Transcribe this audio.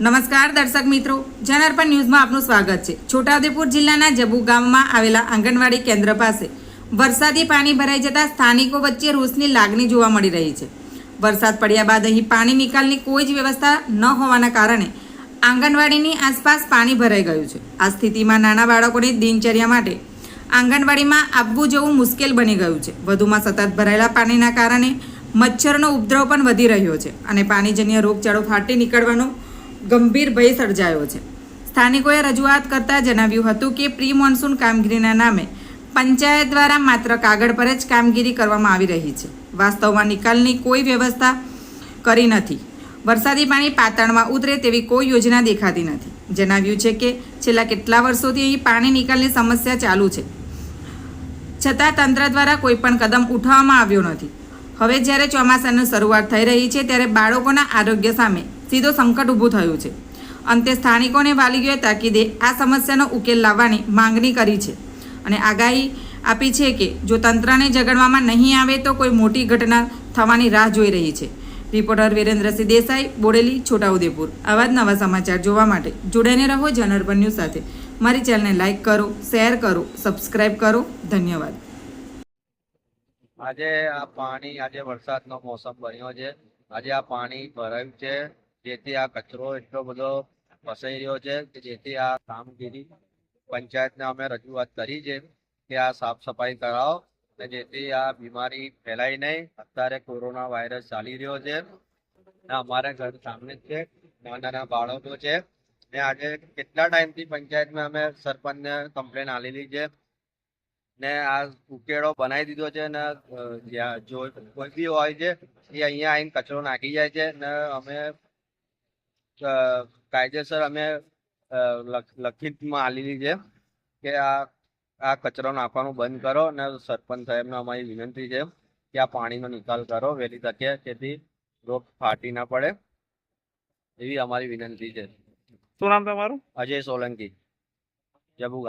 નમસ્કાર દર્શક મિત્રો, જનાર્પણ ન્યૂઝમાં આપનું સ્વાગત છે. છોટાઉદેપુર જિલ્લાના જબુ ગામમાં આવેલા આંગણવાડી કેન્દ્ર પાસે વરસાદી પાણી ભરાઈ જતા સ્થાનિકો વચ્ચે રોષની લાગણી જોવા મળી રહી છે. વરસાદ પડ્યા બાદ અહીં પાણી નિકાલની કોઈ જ વ્યવસ્થા ન હોવાના કારણે આંગણવાડીની આસપાસ પાણી ભરાઈ ગયું છે. આ સ્થિતિમાં નાના બાળકોની દિનચર્યા માટે આંગણવાડીમાં આવવું જવું મુશ્કેલ બની ગયું છે. વધુમાં સતત ભરાયેલા પાણીના કારણે મચ્છરનો ઉપદ્રવ પણ વધી રહ્યો છે અને પાણીજન્ય રોગચાળો ફાટી નીકળવાનો ગંભીર ભય સર્જાયો છે. સ્થાનિકોએ રજૂઆત કરતાં જણાવ્યું હતું કે પ્રી મોન્સૂન કામગીરીના નામે પંચાયત દ્વારા માત્ર કાગળ પર જ કામગીરી કરવામાં આવી રહી છે. વાસ્તવમાં નિકાલની કોઈ વ્યવસ્થા કરી નથી. વરસાદી પાણી પાતળમાં ઉતરે તેવી કોઈ યોજના દેખાતી નથી. જણાવ્યું છે કે, છેલ્લા કેટલા વર્ષોથી અહીં પાણી નિકાલની સમસ્યા ચાલુ છે. છતાં તંત્ર દ્વારા કોઈ પણ કદમ ઉઠાવવામાં આવ્યો નથી. હવે જ્યારે ચોમાસાની શરૂઆત થઈ રહી છે, ત્યારે બાળકોના આરોગ્ય સામે સીધો સંકટ ઊભું થયું છે. અંતે સ્થાનિકોને વાલીઓએ તાકીદે આ સમસ્યાનો ઉકેલ લાવવાની માંગણી કરી છે. અને આગાહી આપી છે કે, જો તંત્રને જગડવામાં નહીં આવે તો કોઈ મોટી ઘટના થવાની રાહ જોઈ રહી છે. રિપોર્ટર વિરેન્દ્રસિંહ દેસાઈ બોડેલી, છોટાઉદેપુર. આવા જ નવા સમાચાર જોવા માટે જોડાઈને રહો જનરપન ન્યૂઝ સાથે. મારી ચેનલને લાઇક કરો, શેર કરો, સબસ્ક્રાઇબ કરો. ધન્યવાદ. આજે આ પાણી, આજે વરસાદનો મોસમ બન્યો છે. આજે આ પાણી ભરાયું છે. જેથી આ કચરો એટલો બધો ફસાઈ રહ્યો છે કે જેથી આ કામગીરી પંચાયતને અમે રજૂઆત કરી છે કે આ સાફ સફાઈ કરાવો અને જેથી આ બીમારી ફેલાય નહીં. અત્યારે કોરોના વાયરસ ચાલી રહ્યો છે ને અમારા ઘર સામે જ છે, નાના નાના બાળકો છે. ને આજે કેટલા ટાઈમથી પંચાયતમાં અમે સરપંચને કમ્પ્લેન આલેલી છે ને આ ઉકેળો બનાવી દીધો છે ને જો કોઈ બી હોય છે એ અહીંયા આવીને કચરો નાખી જાય છે ને અમે કાયદેસર અમે લખિતમાં આલેલી છે કે આ આ કચરો નાખવાનું બંધ કરો અને સરપંચ સાહેબને અમારી વિનંતી છે કે આ પાણીનો નિકાલ કરો વહેલી તકે જેથી રોગ ફાટી ના પડે એવી અમારી વિનંતી છે. શું નામ તમારું? અજય સોલંકી. જબુગા.